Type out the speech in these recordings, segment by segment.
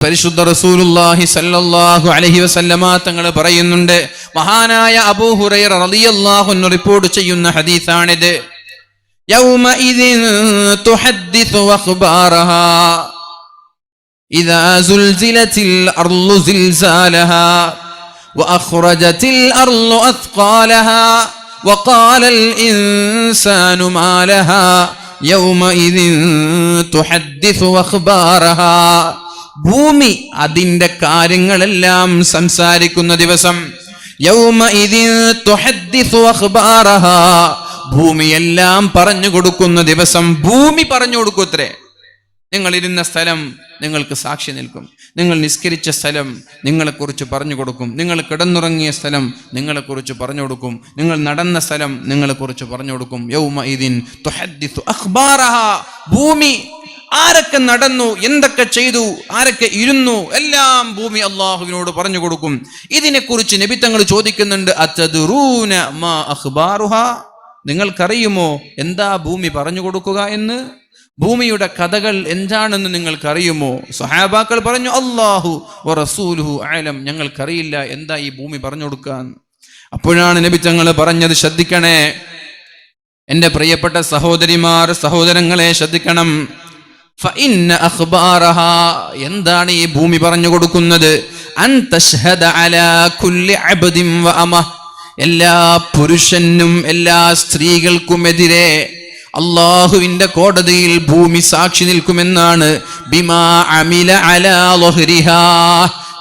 പരിശുദ്ധ റസൂലുള്ളാഹി സല്ലല്ലാഹു അലൈഹി വസല്ലമ തങ്ങൾ പറയുന്നുണ്ട് മഹാനായ അബൂ ഹുറൈറ റളിയല്ലാഹു അൻഹു റിപ്പോർട്ട് ചെയ്യുന്ന ഹദീസാണിത് യൗമഇദിൻ തുഹദ്ദിസു അഖ്ബാറഹാ إذا زلزلت الأرض زلزالها وأخرجت الأرض أثقالها وقال الإنسان ما لها يومئذ تحدث أخبارها ഭൂമി അതിന്റെ കാര്യങ്ങളെല്ലാം സംസാരിക്കുന്ന ദിവസം ഭൂമിയെല്ലാം പറഞ്ഞു കൊടുക്കുന്ന ദിവസം ഭൂമി പറഞ്ഞു കൊടുക്കുത്രേ നിങ്ങൾ ഇരുന്ന സ്ഥലം നിങ്ങൾക്ക് സാക്ഷി നിൽക്കും. നിങ്ങൾ നിസ്കരിച്ച സ്ഥലം നിങ്ങളെക്കുറിച്ച് പറഞ്ഞു കൊടുക്കും. നിങ്ങൾ കിടന്നുറങ്ങിയ സ്ഥലം നിങ്ങളെക്കുറിച്ച് പറഞ്ഞു കൊടുക്കും. നിങ്ങൾ നടന്ന സ്ഥലം നിങ്ങളെക്കുറിച്ച് പറഞ്ഞു കൊടുക്കും. യൗമ ഇതിൻ ഭൂമി ആരൊക്കെ നടന്നു എന്തൊക്കെ ചെയ്തു ആരൊക്കെ ഇരുന്നു എല്ലാം ഭൂമി അള്ളാഹുവിനോട് പറഞ്ഞു കൊടുക്കും. ഇതിനെക്കുറിച്ച് നബിത്തങ്ങൾ ചോദിക്കുന്നുണ്ട് നിങ്ങൾക്കറിയുമോ എന്താ ഭൂമി പറഞ്ഞു കൊടുക്കുക എന്ന്? ഭൂമിയുടെ കഥകൾ എന്താണെന്ന് നിങ്ങൾക്കറിയുമോ? സഹാബാക്കൾ പറഞ്ഞു അള്ളാഹു റസൂലുഹു ആലം ഞങ്ങൾക്കറിയില്ല എന്താ ഈ ഭൂമി പറഞ്ഞു കൊടുക്കാൻ. അപ്പോഴാണ് നബി തങ്ങൾ പറഞ്ഞത് ശ്രദ്ധിക്കണേ എന്റെ പ്രിയപ്പെട്ട സഹോദരിമാർ സഹോദരങ്ങളെ ശ്രദ്ധിക്കണം. എന്താണ് ഈ ഭൂമി പറഞ്ഞു കൊടുക്കുന്നത്? എല്ലാ പുരുഷനും എല്ലാ സ്ത്രീകൾക്കുമെതിരെ അള്ളാഹുവിന്റെ കോടതിയിൽ ഭൂമി സാക്ഷി നിൽക്കുമെന്നാണ്. ബിമാ അമില അലാ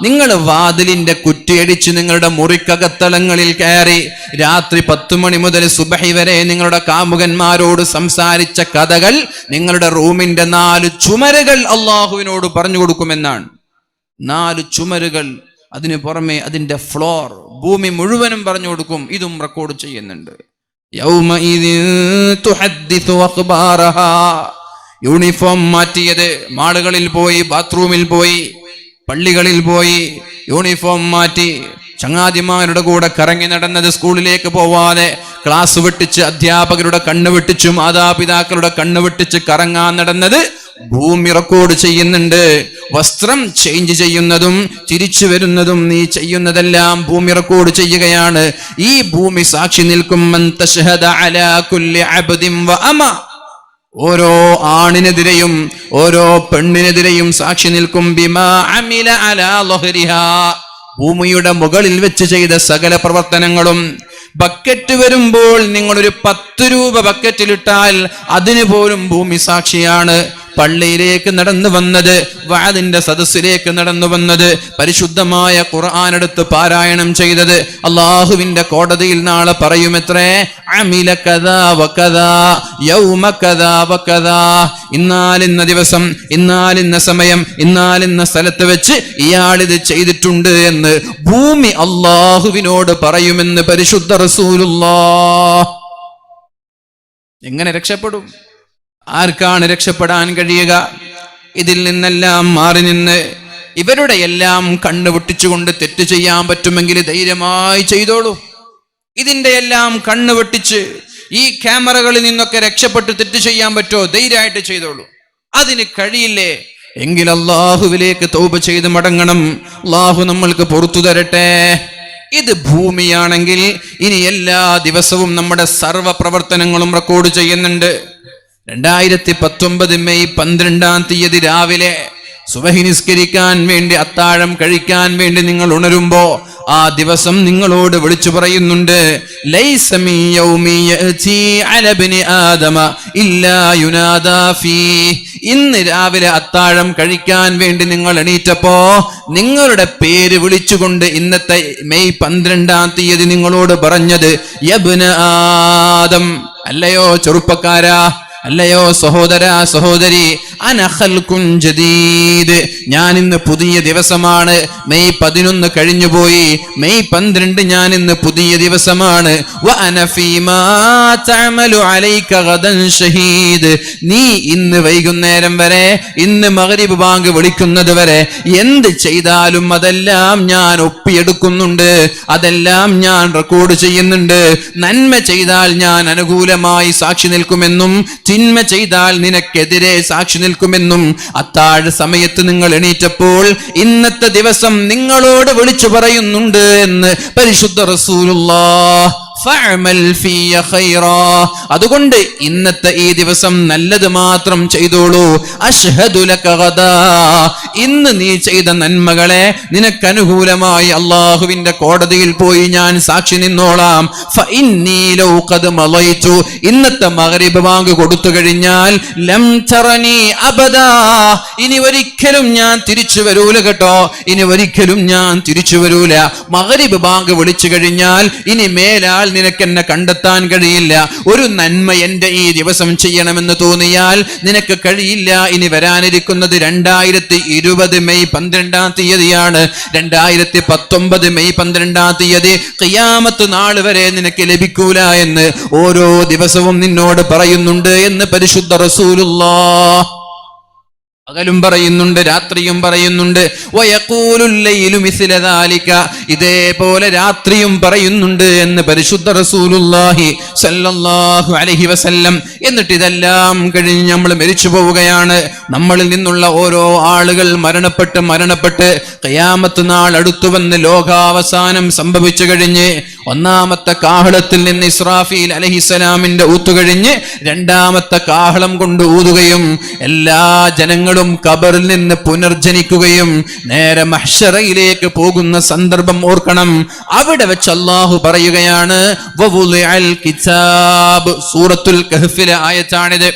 നിങ്ങൾ വാതിലിന്റെ കുറ്റിയടിച്ച് നിങ്ങളുടെ മുറിക്കകത്തളങ്ങളിൽ കയറി രാത്രി പത്തു മണി മുതൽ സുബഹി വരെ നിങ്ങളുടെ കാമുകന്മാരോട് സംസാരിച്ച കഥകൾ നിങ്ങളുടെ റൂമിന്റെ നാല് ചുമരുകൾ അള്ളാഹുവിനോട് പറഞ്ഞു കൊടുക്കുമെന്നാണ്. നാല് ചുമരുകൾ അതിനു പുറമെ അതിന്റെ ഫ്ലോർ ഭൂമി മുഴുവനും പറഞ്ഞു കൊടുക്കും. ഇതും റെക്കോർഡ് ചെയ്യുന്നുണ്ട്. യൂണിഫോം മാറ്റിയത് മാളുകളിൽ പോയി ബാത്റൂമിൽ പോയി. പള്ളികളിൽ പോയി യൂണിഫോം മാറ്റി ചങ്ങാതിമാരുടെ കൂടെ കറങ്ങി നടന്നത് സ്കൂളിലേക്ക് പോവാതെ ക്ലാസ് വെട്ടിച്ച് അധ്യാപകരുടെ കണ്ണ് വെട്ടിച്ച് മാതാപിതാക്കളുടെ കണ്ണ് വെട്ടിച്ച് കറങ്ങാൻ നടന്നത് ഭൂമി റെക്കോർഡ് ചെയ്യുന്നുണ്ട്. വസ്ത്രം ചേഞ്ച് ചെയ്യുന്നതും തിരിച്ചു വരുന്നതും നീ ചെയ്യുന്നതെല്ലാം ഭൂമി റെക്കോർഡ് ചെയ്യുകയാണ്. ഈ ഭൂമി സാക്ഷി നിൽക്കും ഓരോ ആണിനെതിരെയും ഓരോ പെണ്ണിനെതിരെയും സാക്ഷി നിൽക്കും. ഭൂമിയുടെ മുകളിൽ വെച്ച് ചെയ്ത സകല പ്രവർത്തനങ്ങളും ബക്കറ്റ് വരുമ്പോൾ നിങ്ങളൊരു പത്ത് രൂപ ബക്കറ്റിലിട്ടാൽ അതിന് പോലും ഭൂമി സാക്ഷിയാണ്. പള്ളിയിലേക്ക് നടന്നു വന്നത് വാദിന്റെ സദസ്സിലേക്ക് നടന്നു വന്നത് പരിശുദ്ധമായ ഖുർആൻ എടുത്ത് പാരായണം ചെയ്തത്. അള്ളാഹുവിന്റെ കോടതിയിൽ നാളെ പറയുമെത്രേ അമില കഥാ വകഥാ യൗമ കഥാ വകഥാ ഇന്നാലിന്ന ദിവസം ഇന്നാലിന്ന സമയം ഇന്നാലിന്ന സ്ഥലത്ത് വെച്ച് ഇയാൾ ഇത് ചെയ്തിട്ടുണ്ട് എന്ന് ഭൂമി അള്ളാഹുവിനോട് പറയുമെന്ന് പരിശുദ്ധ റസൂലുള്ള. എങ്ങനെ രക്ഷപ്പെടും? ആർക്കാണ് രക്ഷപ്പെടാൻ കഴിയുക? ഇതിൽ നിന്നെല്ലാം മാറി നിന്ന് ഇവരുടെ എല്ലാം കണ്ണ് വെട്ടിച്ചുകൊണ്ട് തെറ്റ് ചെയ്യാൻ പറ്റുമെങ്കിൽ ധൈര്യമായി ചെയ്തോളൂ. ഇതിന്റെ എല്ലാം കണ്ണ് വെട്ടിച്ച് ഈ ക്യാമറകളിൽ നിന്നൊക്കെ രക്ഷപ്പെട്ട് തെറ്റ് ചെയ്യാൻ പറ്റുമോ? ധൈര്യമായിട്ട് ചെയ്തോളൂ. അതിന് കഴിയില്ലേ? എങ്കിൽ അള്ളാഹുവിലേക്ക് തൗബ ചെയ്ത് മടങ്ങണം. അള്ളാഹു നമ്മൾക്ക് പുറത്തു തരട്ടെ. ഇത് ഭൂമിയാണെങ്കിൽ ഇനി എല്ലാ ദിവസവും നമ്മുടെ സർവ പ്രവർത്തനങ്ങളും റെക്കോർഡ് ചെയ്യുന്നുണ്ട്. രണ്ടായിരത്തി പത്തൊമ്പത് മെയ് പന്ത്രണ്ടാം തീയതി രാവിലെ സുബഹി നിസ്കരിക്കാൻ വേണ്ടി അത്താഴം കഴിക്കാൻ വേണ്ടി നിങ്ങൾ ഉണരുമ്പോ ആ ദിവസം നിങ്ങളോട് വിളിച്ചു പറയുന്നുണ്ട്. ഇന്ന് രാവിലെ അത്താഴം കഴിക്കാൻ വേണ്ടി നിങ്ങൾ എണീറ്റപ്പോ നിങ്ങളുടെ പേര് വിളിച്ചുകൊണ്ട് ഇന്നത്തെ മെയ് പന്ത്രണ്ടാം തീയതി നിങ്ങളോട് പറഞ്ഞത് യബ്ന ആദം അല്ലയോ ചെറുപ്പക്കാരാ അല്ലയോ സഹോദര സഹോദരി ജദീദ്. ഞാൻ ഇന്ന് പുതിയ ദിവസമാണ്. മെയ് പതിനൊന്ന് കഴിഞ്ഞുപോയി. മെയ് പന്ത്രണ്ട് ഞാൻ ഇന്ന് പുതിയ ദിവസമാണ്. നീ ഇന്ന് വൈകുന്നേരം വരെ ഇന്ന് മഗ്രിബ് ബാങ്ക് വിളിക്കുന്നത് വരെ എന്ത് ചെയ്താലും അതെല്ലാം ഞാൻ ഒപ്പിയെടുക്കുന്നുണ്ട്. അതെല്ലാം ഞാൻ റെക്കോർഡ് ചെയ്യുന്നുണ്ട്. നന്മ ചെയ്താൽ ഞാൻ അനുകൂലമായി സാക്ഷി നിൽക്കുമെന്നും തിന്മ ചെയ്താൽ നിനക്കെതിരെ സാക്ഷി നിൽക്കുമെന്നും അത്താഴ സമയത്ത് നിങ്ങൾ എണീറ്റപ്പോൾ ഇന്നത്തെ ദിവസം നിങ്ങളോട് വിളിച്ചു പറയുന്നുണ്ട് എന്ന് പരിശുദ്ധ റസൂലുള്ള. അതുകൊണ്ട് ഇന്നത്തെ ഈ ദിവസം നല്ലത് മാത്രം ചെയ്തോളൂ. ഇന്ന് നീ ചെയ്ത നന്മകളെ നിനക്ക് അനുകൂലമായി അള്ളാഹുവിന്റെ കോടതിയിൽ പോയി ഞാൻ സാക്ഷി നിന്നോളാം. ഇന്നത്തെ മകരീബ് ബാങ്ക് കൊടുത്തു കഴിഞ്ഞാൽ ലം ഇനി ഒരിക്കലും ഞാൻ തിരിച്ചു വരൂല കേട്ടോ. ഇനി ഒരിക്കലും ഞാൻ തിരിച്ചു വരൂല. മകരീബ് ബാങ്ക് വിളിച്ചു കഴിഞ്ഞാൽ ഇനി മേലാൽ നിനക്ക് എന്നെ കണ്ടെത്താൻ കഴിയില്ല. ഒരു നന്മ എന്റെ ഈ ദിവസം ചെയ്യണമെന്ന് തോന്നിയാൽ നിനക്ക് കഴിയില്ല. ഇനി വരാനിരിക്കുന്നത് രണ്ടായിരത്തി ഇരുപത് മെയ് പന്ത്രണ്ടാം തീയതിയാണ്. രണ്ടായിരത്തി പത്തൊമ്പത് മെയ് പന്ത്രണ്ടാം തീയതി കിയാമത്ത് നാൾ വരെ നിനക്ക് ലഭിക്കൂല എന്ന് ഓരോ ദിവസവും നിന്നോട് പറയുന്നുണ്ട് എന്ന് പരിശുദ്ധ റസൂലുള്ളാ. പകലും പറയുന്നുണ്ട് രാത്രിയും പറയുന്നുണ്ട് വയക്കൂലുല്ലയിലും ദാലിക. ഇതേപോലെ രാത്രിയും പറയുന്നുണ്ട് എന്ന് പരിശുദ്ധ റസൂലുള്ളാഹി സല്ലല്ലാഹു അലൈഹി വസല്ലം എന്നിട്ട് ഇതെല്ലാം കഴിഞ്ഞ് നമ്മൾ മരിച്ചു പോവുകയാണ് നമ്മളിൽ നിന്നുള്ള ഓരോ ആളുകൾ മരണപ്പെട്ട് മരണപ്പെട്ട് കയാമത്ത് നാൾ അടുത്തു വന്ന് ലോകാവസാനം സംഭവിച്ചു കഴിഞ്ഞ് ഒന്നാമത്തെ കാഹളത്തിൽ നിന്ന് ഇസ്രാഫീൽ അലഹിസലാമിന്റെ ഊത്തുകഴിഞ്ഞ് രണ്ടാമത്തെ കാഹളം കൊണ്ട് ഊതുകയും എല്ലാ ജനങ്ങളും കബറിൽ നിന്ന് പുനർജനിക്കുകയും നേരെ മഹ്ഷറയിലേക്ക് പോകുന്ന സന്ദർഭം ഓർക്കണം അവിടെ വെച്ച് അള്ളാഹു പറയുകയാണ് വവുളിഅൽ കിതാബ് സൂറത്തുൽ കഹ്ഫിലെ ആയത്താണിത്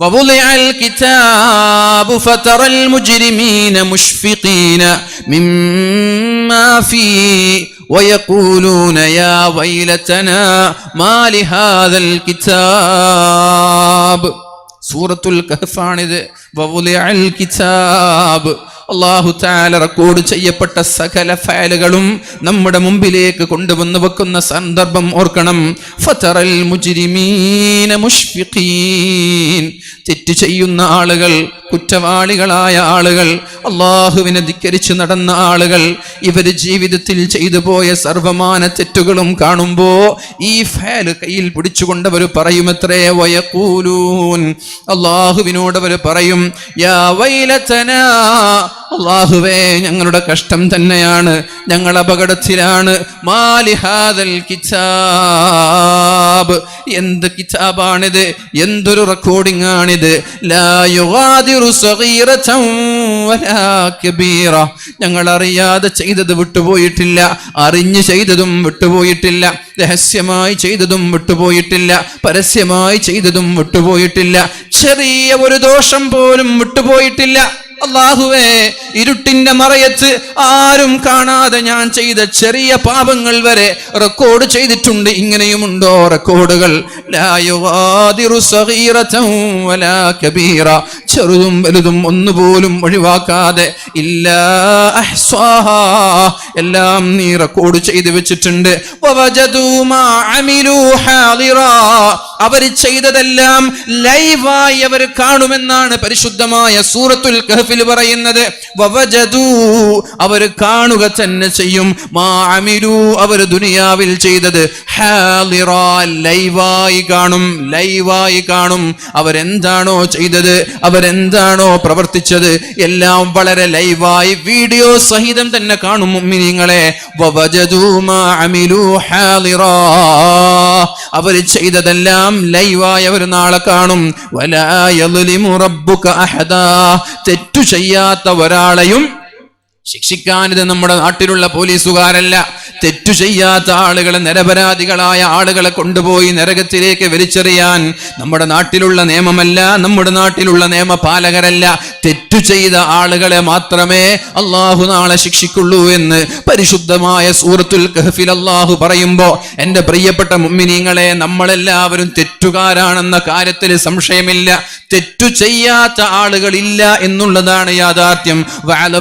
ووضع الكتاب فترى المجرمين مشفقين مما فيه ويقولون يا ويلتنا ما لهذا الكتاب സൂറത്തുൽ കഹഫാണിത്. കിതാബ്. അള്ളാഹു താല റെക്കോർഡ് ചെയ്യപ്പെട്ട സകല ഫയലുകളും നമ്മുടെ മുമ്പിലേക്ക് കൊണ്ടുവന്ന് വെക്കുന്ന സന്ദർഭം ഓർക്കണം. ഫതറൽ തെറ്റ് ചെയ്യുന്ന ആളുകൾ കുറ്റവാളികളായ ആളുകൾ അള്ളാഹുവിനെ ധിക്കരിച്ച് നടന്ന ആളുകൾ ഇവർ ജീവിതത്തിൽ ചെയ്തു പോയ സർവമാന തെറ്റുകളും കാണുമ്പോ ഈ ഫയൽ കയ്യിൽ പിടിച്ചുകൊണ്ടവർ പറയുമത്രേ വയക്കൂലൂൻ അള്ളാഹുവിനോട് പറയും യാ വൈലത്തനാ അള്ളാഹുവേ ഞങ്ങളുടെ കഷ്ടം തന്നെയാണ് ഞങ്ങൾ അപകടത്തിലാണ്. മാലിഹാദൽ കിതാബ്. എന്ത് കിതാബാണിത്? എന്തൊരു റെക്കോർഡിംഗ് ആണിത് ഞങ്ങൾ അറിയാതെ ചെയ്തത് വിട്ടുപോയിട്ടില്ല അറിഞ്ഞ് ചെയ്തതും വിട്ടുപോയിട്ടില്ല രഹസ്യമായി ചെയ്തതും വിട്ടുപോയിട്ടില്ല പരസ്യമായി ചെയ്തതും വിട്ടുപോയിട്ടില്ല ചെറിയ ഒരു ദോഷം പോലും വിട്ടുപോയിട്ടില്ല. അള്ളാഹുവേ ഇരുട്ടിന്റെ മറയത്ത് ആരും കാണാതെ ഞാൻ ചെയ്ത ചെറിയ പാപങ്ങൾ വരെ റെക്കോർഡ് ചെയ്തിട്ടുണ്ട്. ഇങ്ങനെയുമുണ്ടോ റെക്കോർഡുകൾ ചെറുതും വലുതും ഒന്നുപോലും ഒഴിവാക്കാതെ ഇല്ലാ എല്ലാം നീ റെക്കോർഡ് ചെയ്തു വെച്ചിട്ടുണ്ട്. അവർ ചെയ്തതെല്ലാം ലൈവായി അവർ കാണുമെന്നാണ് പരിശുദ്ധമായ സൂറത്തുൽ കഹഫിൽ പറയുന്നത്. അവർ കാണുക തന്നെ ചെയ്യും. മാമിരു അവർ ദുനിയാവിൽ ചെയ്തത്. ലൈവായി കാണും ലൈവായി കാണും. അവരെന്താണോ ചെയ്തത് അവരെന്താണോ പ്രവർത്തിച്ചത് എല്ലാം വളരെ ലൈവായി വീഡിയോ സഹിതം തന്നെ കാണും മുഅ്മിനീങ്ങളെ അവർ ചെയ്തതെല്ലാം ലൈവായ ഒരു നാളെ കാണും. വലാ യദ്ലിമു റബ്ബുക അഹദാ. തെറ്റു ചെയ്യാത്ത ഒരാളെയും ശിക്ഷിക്കാനിത് നമ്മുടെ നാട്ടിലുള്ള പോലീസുകാരല്ല. തെറ്റു ചെയ്യാത്ത ആളുകളെ നിരപരാധികളായ ആളുകളെ കൊണ്ടുപോയി നരകത്തിലേക്ക് വലിച്ചെറിയാൻ നമ്മുടെ നാട്ടിലുള്ള നിയമമല്ല നമ്മുടെ നാട്ടിലുള്ള നിയമപാലകരല്ല. തെറ്റു ചെയ്ത ആളുകളെ മാത്രമേ അള്ളാഹു നാളെ ശിക്ഷിക്കുള്ളൂ എന്ന് പരിശുദ്ധമായ സൂറത്തുൽ കഹഫിൽ അള്ളാഹു പറയുമ്പോ എന്റെ പ്രിയപ്പെട്ട മുമ്മിനീങ്ങളെ നമ്മളെല്ലാവരും തെറ്റുകാരാണെന്ന കാര്യത്തിൽ സംശയമില്ല. തെറ്റു ചെയ്യാത്ത ആളുകളില്ല എന്നുള്ളതാണ് യാഥാർത്ഥ്യം. വാൽ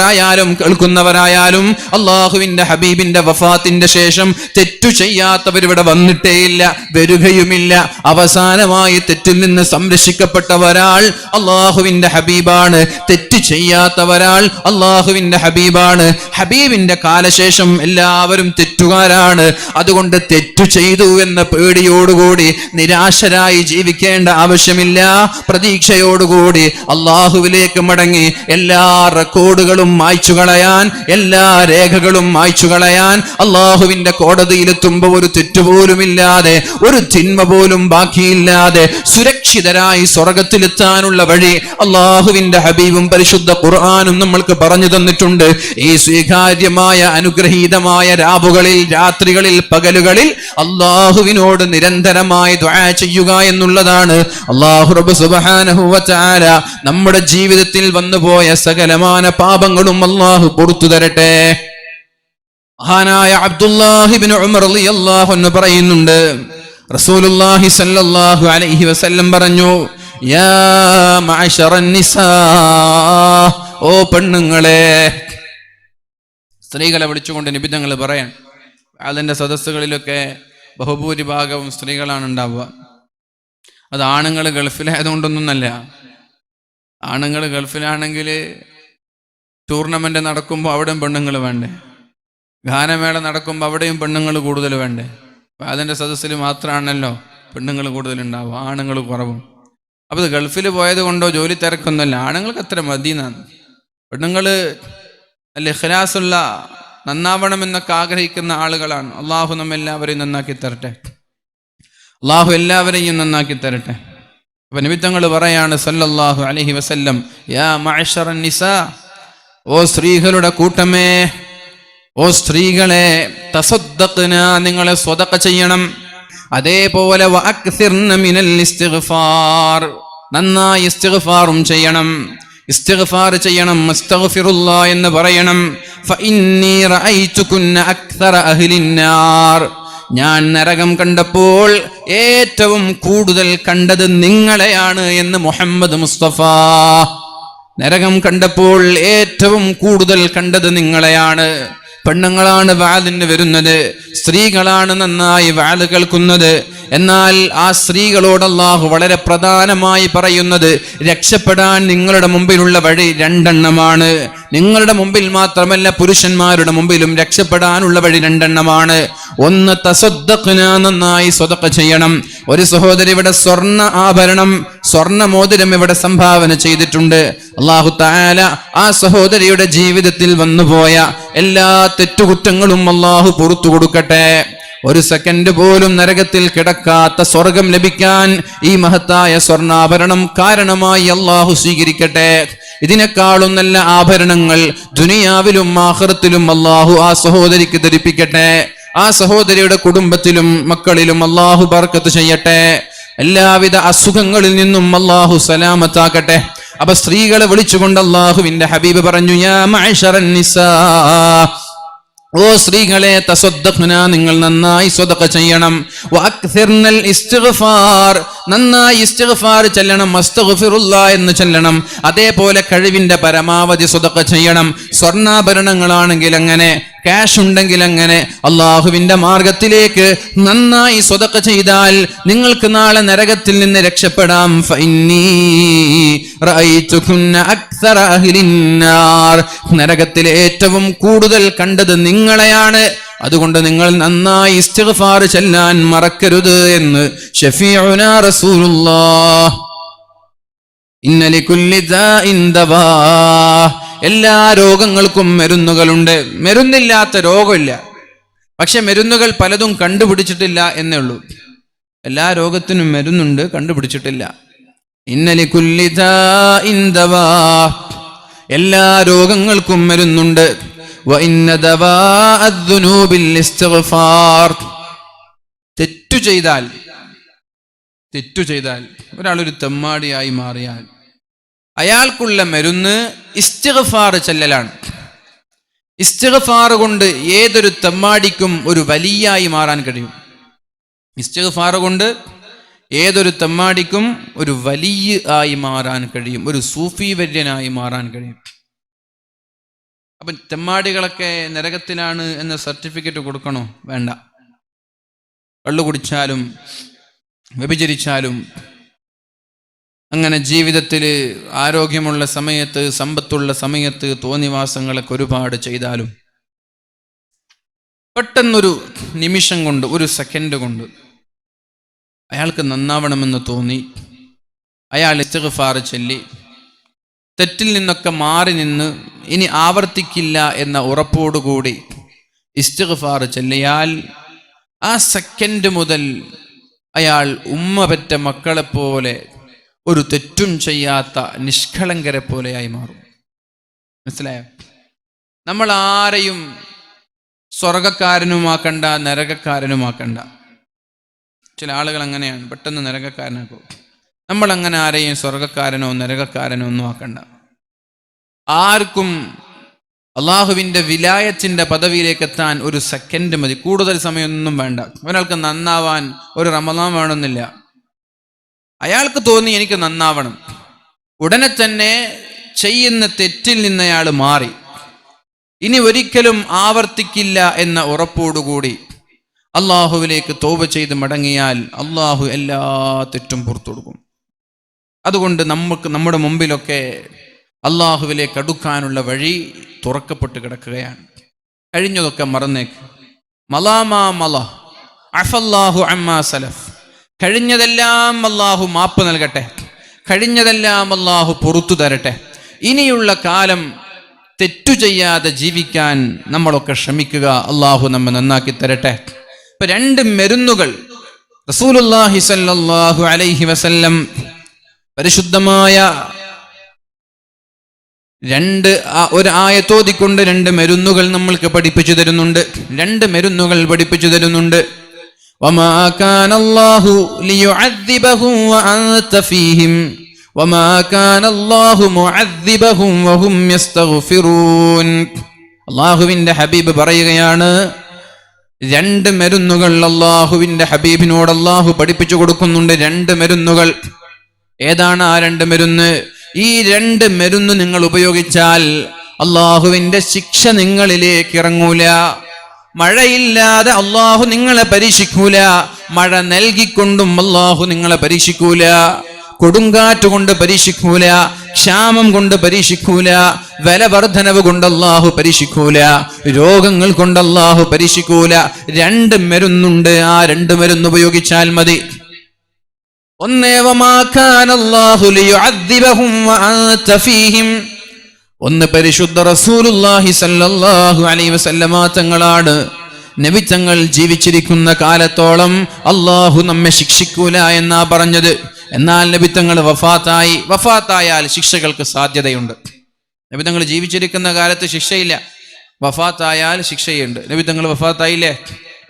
പറയുന്നവരായാലും കേൾക്കുന്നവരായാലും അള്ളാഹുവിന്റെ ഹബീബ് ഹബീബിന്റെ വഫാത്തിന്റെ ശേഷം തെറ്റു ചെയ്യാത്തവരിവിടെ വന്നിട്ടേയില്ല വരികയുമില്ല. അവസാനമായി തെറ്റിൽ നിന്ന് സംരക്ഷിക്കപ്പെട്ട ഒരാൾ അള്ളാഹുവിന്റെ ഹബീബാണ്. തെറ്റ് ചെയ്യാത്ത ഒരാൾ അള്ളാഹുവിന്റെ ഹബീബാണ്. ഹബീബിന്റെ കാലശേഷം എല്ലാവരും തെറ്റുകാരാണ്. അതുകൊണ്ട് തെറ്റു ചെയ്തു എന്ന പേടിയോടുകൂടി നിരാശരായി ജീവിക്കേണ്ട ആവശ്യമില്ല. പ്രതീക്ഷയോടുകൂടി അള്ളാഹുവിലേക്ക് മടങ്ങി എല്ലാ റെക്കോർഡുകളും മായ്ച്ചു കളയാൻ എല്ലാ രേഖകളും മായ്ച്ചു കളയാൻ അള്ളാഹുവിന്റെ കോടതിയിലെത്തുമ്പോൾ ഒരു തെറ്റുപോലുമില്ലാതെ ഒരു തിന്മ പോലും ബാക്കിയില്ലാതെ സുരക്ഷിതരായി സ്വർഗത്തിലെത്താനുള്ള വഴി അള്ളാഹുവിന്റെ ഹബീബും പരിശുദ്ധ ഖുർആാനും നമ്മൾക്ക് പറഞ്ഞു തന്നിട്ടുണ്ട്. ഈ സ്വീകാര്യമായ അനുഗ്രഹീതമായ രാവുകളിൽ രാത്രികളിൽ പകലുകളിൽ അള്ളാഹുവിനോട് നിരന്തരമായി ദ്വാ ചെയ്യുക എന്നുള്ളതാണ്. അള്ളാഹു റബ്ബ് സുബ്ഹാനഹു വ നമ്മുടെ ജീവിതത്തിൽ വന്നുപോയ സകലമാന പാപങ്ങളും അള്ളാഹു കൊടുത്തു തരട്ടെ. മഹാനായ അബ്ദുല്ലാഹിബിൻ ഉമർ റളിയല്ലാഹു അൻഹു പറയുന്നുണ്ട്. റസൂലുള്ളാഹി സ്വല്ലല്ലാഹു അലൈഹി വസല്ലം പറഞ്ഞു യാ മഅശറൻ നിസാ ഓ പെണ്ണുങ്ങളെ. സ്ത്രീകളെ വിളിച്ചുകൊണ്ട് നിബിധങ്ങൾ പറയാൻ അതിന്റെ സദസ്സുകളിലൊക്കെ ബഹുഭൂരിഭാഗവും സ്ത്രീകളാണ് ഉണ്ടാവുക. അത് ആണുങ്ങൾ ഗൾഫിലായതുകൊണ്ടൊന്നല്ല ആണുങ്ങൾ ഗൾഫിലാണെങ്കിൽ ടൂർണമെന്റ് നടക്കുമ്പോൾ അവിടെയും പെണ്ണുങ്ങൾ വേണ്ടേ? ഗാനമേള നടക്കുമ്പോൾ അവിടെയും പെണ്ണുങ്ങൾ കൂടുതൽ വേണ്ടേ? അതിന്റെ സദസ്സിൽ മാത്രമാണല്ലോ പെണ്ണുങ്ങൾ കൂടുതൽ ഉണ്ടാവും ആണുങ്ങൾ കുറവും. അപ്പോൾ ഇത് ഗൾഫിൽ പോയത് കൊണ്ടോ ജോലി തിരക്കൊന്നുമല്ല. ആണുങ്ങൾക്ക് അത്ര മതി എന്നാണ് പെണ്ണുങ്ങൾ അല്ല ഇഖ്ലാസുള്ള നന്നാവണമെന്നൊക്കെ ആഗ്രഹിക്കുന്ന ആളുകളാണ്. അള്ളാഹു നമ്മെല്ലാവരെയും നന്നാക്കി തരട്ടെ. അള്ളാഹു എല്ലാവരെയും നന്നാക്കി തരട്ടെ. അപ്പൊ നിമിത്തങ്ങൾ പറയാണ് സല്ലല്ലാഹു അലഹി വസല്ലം യാ മഅശറൻ നിസാ ഓ സ്ത്രീകളുടെ കൂട്ടമേ ഓ സ്ത്രീകളെ തസദ്ദഖ്ന നിങ്ങളെ സ്വതക്ക ചെയ്യണം. അതേപോലെ നന്നായി ഇസ്തിഗ്ഫാറും ചെയ്യണം. ഇസ്തിഗ്ഫാർ ചെയ്യണം അസ്തഗ്ഫിറുല്ലാ എന്ന് പറയണം. ഫഇന്നി റഅയ്തുകുന്ന അക്സറ അഹ്ലിന്നാർ ഞാൻ നരകം കണ്ടപ്പോൾ ഏറ്റവും കൂടുതൽ കണ്ടത് നിങ്ങളെയാണ് എന്ന് മുഹമ്മദ് മുസ്തഫ. നരകം കണ്ടപ്പോൾ ഏറ്റവും കൂടുതൽ കണ്ടത് നിങ്ങളെയാണ്. പെണ്ണുങ്ങളാണ് വാലിന് വരുന്നത്. സ്ത്രീകളാണ് നന്നായി വാൽ കേൾക്കുന്നത്. എന്നാൽ ആ സ്ത്രീകളോട് അള്ളാഹു വളരെ പ്രധാനമായി പറയുന്നത് രക്ഷപ്പെടാൻ നിങ്ങളുടെ മുമ്പിലുള്ള വഴി രണ്ടെണ്ണമാണ്. നിങ്ങളുടെ മുമ്പിൽ മാത്രമല്ല പുരുഷന്മാരുടെ മുമ്പിലും രക്ഷപ്പെടാനുള്ള വഴി രണ്ടെണ്ണമാണ്. ഒന്ന് തസദ്ദഖ്ന നന്നായി സ്വതക്ക ചെയ്യണം. ഒരു സഹോദരി ഇവിടെ സ്വർണ ആഭരണം സ്വർണ മോതിരം ഇവിടെ സംഭാവന ചെയ്തിട്ടുണ്ട്. അള്ളാഹു താല ആ സഹോദരിയുടെ ജീവിതത്തിൽ വന്നുപോയ എല്ലാ തെറ്റുകുറ്റങ്ങളും അള്ളാഹു പുറത്തു കൊടുക്കട്ടെ. ഒരു സെക്കൻഡ് പോലും നരകത്തിൽ കിടക്കാത്ത സ്വർഗം ലഭിക്കാൻ ഈ മഹത്തായ സ്വർണാഭരണം കാരണമായി അള്ളാഹു സ്വീകരിക്കട്ടെ. ഇതിനേക്കാളും നല്ല ആഭരണങ്ങൾ ദുനിയാവിലും ആഹ്റത്തിലും അള്ളാഹു ആ സഹോദരിക്ക് ധരിപ്പിക്കട്ടെ. ആ സഹോദരിയുടെ കുടുംബത്തിലും മക്കളിലും അള്ളാഹു ബർക്കത്ത് ചെയ്യട്ടെ. എല്ലാവിധ അസുഖങ്ങളിൽ നിന്നും അള്ളാഹു സലാമത്താക്കട്ടെ. അപ്പൊ സ്ത്രീകളെ വിളിച്ചുകൊണ്ട് അള്ളാഹുവിന്റെ ഹബീബ് പറഞ്ഞു യാ ഓ സ്ത്രീകളെ നിങ്ങൾ നന്നായി സ്വതക്ക ചെയ്യണം. വഅക്സിർനൽ ഇസ്തിഗ്ഫാർ നന്നായി ഇസ്തിഗ്ഫാർ ചെല്ലണം അസ്തഗ്ഫിറുല്ലാ എന്ന് ചെല്ലണം. അതേപോലെ കഴിവിന്റെ പരമാവധി സ്വതക്ക ചെയ്യണം. സ്വർണാഭരണങ്ങളാണെങ്കിൽ അങ്ങനെ ക്യാഷ് ഉണ്ടെങ്കിൽ അങ്ങനെ അള്ളാഹുവിന്റെ മാർഗത്തിലേക്ക് നന്നായി സ്വതക്ക ചെയ്താൽ നിങ്ങൾക്ക് നാളെ നരകത്തിൽ നിന്ന് രക്ഷപ്പെടാം. നരകത്തിലെ ഏറ്റവും കൂടുതൽ കണ്ടത് നിങ്ങളെയാണ്. അതുകൊണ്ട് നിങ്ങൾ നന്നായി ഇസ്തിഗ്ഫാർ ചെല്ലാൻ മറക്കരുത് എന്ന് ഷഫീഉന റസൂലുള്ളാഹ്. ഇന്ന ലികുല്ലി ദാഇൻ ദവാ. എല്ലാ രോഗങ്ങൾക്കും മരുന്നുകളുണ്ട്. മരുന്നില്ലാത്ത രോഗമില്ല. പക്ഷെ മരുന്നുകൾ പലതും കണ്ടുപിടിച്ചിട്ടില്ല എന്നേ ഉള്ളൂ. എല്ലാ രോഗത്തിനും മരുന്നുണ്ട് കണ്ടുപിടിച്ചിട്ടില്ല. ഇന്നലെ കുല്ലിത ഇന്ദവാ ദവാ എല്ലാ രോഗങ്ങൾക്കും മരുന്നുണ്ട്. തെറ്റു ചെയ്താൽ തെറ്റു ചെയ്താൽ ഒരാളൊരു തെമ്മാടിയായി മാറിയാൽ അയാൾക്കുള്ള മരുന്ന് ഇസ്തിഗ്ഫാർ ചെല്ലലാണ്. ഇസ്തിഗ്ഫാർ കൊണ്ട് ഏതൊരു തെമ്മാടിക്കും ഒരു വലിയായി മാറാൻ കഴിയും. ഇസ്തിഗ്ഫാർ കൊണ്ട് ഏതൊരു തെമ്മാടിക്കും ഒരു വലിയ ആയി മാറാൻ കഴിയും. ഒരു സൂഫി വര്യനായി മാറാൻ കഴിയും. അപ്പം തെമ്മാടികളൊക്കെ നരകത്തിലാണ് എന്ന സർട്ടിഫിക്കറ്റ് കൊടുക്കണോ? വേണ്ട. കള്ളു കുടിച്ചാലും വ്യഭിചരിച്ചാലും അങ്ങനെ ജീവിതത്തിൽ ആരോഗ്യമുള്ള സമയത്ത് സമ്പത്തുള്ള സമയത്ത് തോന്നിവാസങ്ങളൊക്കെ ഒരുപാട് ചെയ്താലും പെട്ടെന്നൊരു നിമിഷം കൊണ്ട് ഒരു സെക്കൻഡ് കൊണ്ട് അയാൾക്ക് നന്നാവണമെന്ന് തോന്നി. അയാൾ ഇസ്തിഗ്ഫാർ ചൊല്ലി. തെറ്റിൽ നിന്നൊക്കെ മാറി നിന്ന് ഇനി ആവർത്തിക്കില്ല എന്ന ഉറപ്പോടുകൂടി ഇസ്തിഗ്ഫാർ ചൊല്ലിയാൽ ആ സെക്കൻഡ് മുതൽ അയാൾ ഉമ്മ പെറ്റ മക്കളെപ്പോലെ ഒരു തെറ്റും ചെയ്യാത്ത നിഷ്കളങ്കരെ പോലെയായി മാറും. മനസ്സിലായോ? നമ്മൾ ആരെയും സ്വർഗക്കാരനുമാക്കണ്ട നരകക്കാരനുമാക്കണ്ട. ചില ആളുകൾ അങ്ങനെയാണ്. പെട്ടെന്ന് നരകക്കാരനാക്കും. നമ്മൾ അങ്ങനെ ആരെയും സ്വർഗക്കാരനോ നരകക്കാരനോ ഒന്നും ആക്കണ്ട. ആർക്കും അള്ളാഹുവിന്റെ വിലായത്തിന്റെ പദവിയിലേക്ക് എത്താൻ ഒരു സെക്കൻഡ് മതി. കൂടുതൽ സമയമൊന്നും വേണ്ട. ഒരാൾക്ക് നന്നാവാൻ ഒരു റമദാൻ വേണമെന്നില്ല. അയാൾക്ക് തോന്നി എനിക്ക് നന്നാവണം. ഉടനെ തന്നെ ചെയ്യുന്ന തെറ്റിൽ നിന്ന് അയാൾ മാറി. ഇനി ഒരിക്കലും ആവർത്തിക്കില്ല എന്ന ഉറപ്പോടുകൂടി അള്ളാഹുവിലേക്ക് തോപ ചെയ്ത് മടങ്ങിയാൽ അള്ളാഹു എല്ലാ തെറ്റും പുറത്തു കൊടുക്കും അതുകൊണ്ട് നമുക്ക് നമ്മുടെ മുമ്പിലൊക്കെ അള്ളാഹുവിലേക്ക് അടുക്കാനുള്ള വഴി തുറക്കപ്പെട്ട് കിടക്കുകയാണ്. കഴിഞ്ഞതൊക്കെ മറന്നേക്ക്. മലാമാ മല. അഫല്ലാഹു അമ്മാ സലഫ്. കഴിഞ്ഞതെല്ലാം അള്ളാഹു മാപ്പ് നൽകട്ടെ. കഴിഞ്ഞതെല്ലാം അള്ളാഹു പുറത്തു തരട്ടെ. ഇനിയുള്ള കാലം തെറ്റു ചെയ്യാതെ ജീവിക്കാൻ നമ്മളൊക്കെ ശ്രമിക്കുക അള്ളാഹു നമ്മെ നന്നാക്കി തരട്ടെ. ഇപ്പൊ രണ്ട് മരുന്നുകൾ റസൂലുല്ലാഹി സല്ലല്ലാഹു അലൈഹി വസല്ലം പരിശുദ്ധമായ രണ്ട് ഒരു ആയത്തോതിക്കൊണ്ട് രണ്ട് മരുന്നുകൾ നമ്മൾക്ക് പഠിപ്പിച്ചു തരുന്നുണ്ട്. രണ്ട് മരുന്നുകൾ പഠിപ്പിച്ചു തരുന്നുണ്ട്. وما كان الله ليعذبهم وأنت فيهم وما كان الله معذبهم وهم يستغفرون അള്ളാഹുവിന്റെ ഹബീബ് പറയുകയാണ് രണ്ട് മരുന്നുകൾ അള്ളാഹുവിന്റെ ഹബീബിനോട് അള്ളാഹു പഠിപ്പിച്ചു കൊടുക്കുന്നുണ്ട് രണ്ട് മരുന്നുകൾ ഏതാണ് ആ രണ്ട് മരുന്ന് ഈ രണ്ട് മരുന്ന് നിങ്ങൾ ഉപയോഗിച്ചാൽ അള്ളാഹുവിന്റെ ശിക്ഷ നിങ്ങളിലേക്ക് ഇറങ്ങൂല മഴയില്ലാതെ അള്ളാഹു നിങ്ങളെ പരീക്ഷിക്കൂല. മഴ നൽകിക്കൊണ്ടും അള്ളാഹു നിങ്ങളെ പരീക്ഷിക്കൂല. കൊടുങ്കാറ്റ് കൊണ്ട് പരീക്ഷിക്കൂല. ക്ഷാമം കൊണ്ട് പരീക്ഷിക്കൂല. വിലവർദ്ധനവ് കൊണ്ട് അള്ളാഹു പരീക്ഷിക്കൂല. രോഗങ്ങൾ കൊണ്ട് അള്ളാഹു പരീക്ഷിക്കൂല. രണ്ട് മരുന്നുണ്ട്. ആ രണ്ട് മരുന്ന് ഉപയോഗിച്ചാൽ മതി. ഒന്ന് പരിശുദ്ധ റസൂലുല്ലാഹി സല്ലല്ലാഹു അലൈഹി വസല്ലമ തങ്ങളാണ്. നബി തങ്ങൾ ജീവിച്ചിരിക്കുന്ന കാലത്തോളം അള്ളാഹു നമ്മെ ശിക്ഷിക്കൂല എന്നാ പറഞ്ഞത്. എന്നാൽ നബി തങ്ങൾ വഫാത്തായി. വഫാത്തായാൽ ശിക്ഷകൾക്ക് സാധ്യതയുണ്ട്. നബി തങ്ങൾ ജീവിച്ചിരിക്കുന്ന കാലത്ത് ശിക്ഷയില്ല. വഫാത്തായാൽ ശിക്ഷയുണ്ട്. നബി തങ്ങൾ വഫാത്തായില്ലേ?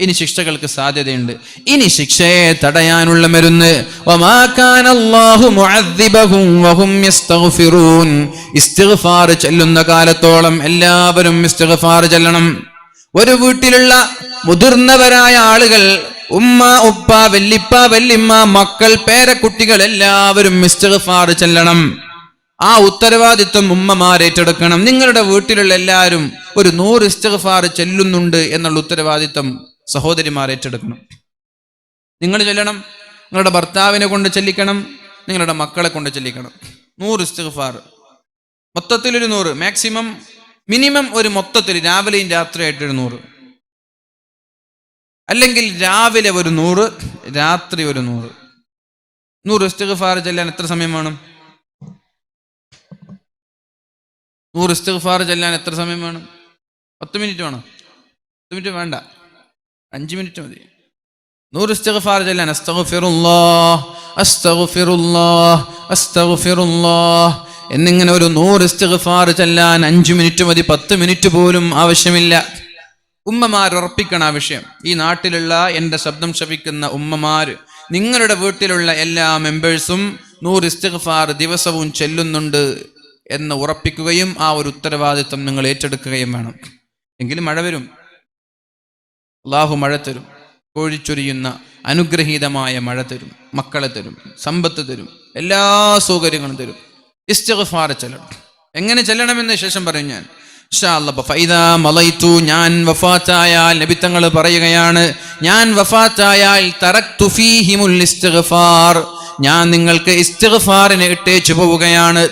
ഇനി ശിക്ഷകൾക്ക് സാധ്യതയുണ്ട്. ഇനി ശിക്ഷയെ തടയാനുള്ള മരുന്ന്. ഇസ്തിഗ്ഫാർ ചൊല്ലുന്ന കാലത്തോളം എല്ലാവരും ഇസ്തിഗ്ഫാർ ചൊല്ലണം. ഒരു വീട്ടിലുള്ള മുതിർന്നവരായ ആളുകൾ ഉമ്മ ഉപ്പ വെല്ലിപ്പ വെല്ലിമ്മ മക്കൾ പേരക്കുട്ടികൾ എല്ലാവരും ഇസ്തിഗ്ഫാർ ചെല്ലണം. ആ ഉത്തരവാദിത്വം ഉമ്മമാർ ഏറ്റെടുക്കണം. നിങ്ങളുടെ വീട്ടിലുള്ള എല്ലാവരും ഒരു നൂറ് ഇസ്തിഗ്ഫാർ ചെല്ലുന്നുണ്ട് എന്നുള്ള ഉത്തരവാദിത്വം സഹോദരിമാർ ഏറ്റെടുക്കണം. നിങ്ങൾ ചെല്ലണം നിങ്ങളുടെ ഭർത്താവിനെ കൊണ്ട് ചെല്ലിക്കണം നിങ്ങളുടെ മക്കളെ കൊണ്ട് ചെല്ലിക്കണം. നൂറ് ഇസ്തിഗ്ഫാർ. മൊത്തത്തിലൊരു നൂറ്. മാക്സിമം മിനിമം ഒരു മൊത്തത്തിൽ രാവിലെയും രാത്രിയായിട്ട് ഒരു നൂറ്. അല്ലെങ്കിൽ രാവിലെ ഒരു നൂറ് രാത്രി ഒരു നൂറ്. നൂറ് ഇസ്തിഗ്ഫാർ ചെല്ലാൻ എത്ര സമയം വേണം? നൂറ് ഇസ്തിഗ്ഫാർ ചെല്ലാൻ എത്ര സമയം വേണം? പത്ത് മിനിറ്റ് വേണം. പത്ത് മിനിറ്റ് വേണ്ട. അഞ്ച് മിനിറ്റ് മതി. നൂറ് ഇസ്തിഗ്ഫാർ ചെല്ലാൻ അസ്തഗ്ഫിറുല്ലാഹ് അസ്തഗ്ഫിറുല്ലാഹ് അസ്തഗ്ഫിറുല്ലാഹ്. എന്നിങ്ങനെ ഒരു നൂറ് ഇസ്തിഗ്ഫാർ ചെല്ലാൻ അഞ്ച് മിനിറ്റ് മതി പത്ത് മിനിറ്റ് പോലും ആവശ്യമില്ല. ഉമ്മമാർ ഉറപ്പിക്കണം ആ വിഷയം. ഈ നാട്ടിലുള്ള എന്റെ ശബ്ദം ശപിക്കുന്ന ഉമ്മമാർ നിങ്ങളുടെ വീട്ടിലുള്ള എല്ലാ മെമ്പേഴ്സും നൂറ് ഇസ്തിഗ്ഫാർ ദിവസവും ചെല്ലുന്നുണ്ട് എന്ന് ഉറപ്പിക്കുകയും ആ ഒരു ഉത്തരവാദിത്വം നിങ്ങൾ ഏറ്റെടുക്കുകയും വേണം. എങ്കിലും മഴ വരും. അള്ളാഹു മഴ തരും. കോഴിച്ചൊരിയുന്ന അനുഗ്രഹീതമായ മഴ തരും. മക്കളെ തരും. സമ്പത്ത് തരും. എല്ലാ സൗകര്യങ്ങളും തരും. ഇസ്തിഗ്ഫാർ ചെല്ലണം. എങ്ങനെ ചെല്ലണമെന്ന് ശേഷം പറയും ഞാൻ. ഞാൻ വഫാത്തായാൽ നബി തങ്ങൾ പറയുകയാണ്. ഞാൻ വഫാത്തായാൽ തറക്തു ഫീഹിമുൽ ഇസ്തിഗ്ഫാർ. ഞാൻ നിങ്ങൾക്ക് ഇസ്തിഗ്ഫാറിനെ ഇട്ടേച്ചു പോവുകയാണ്.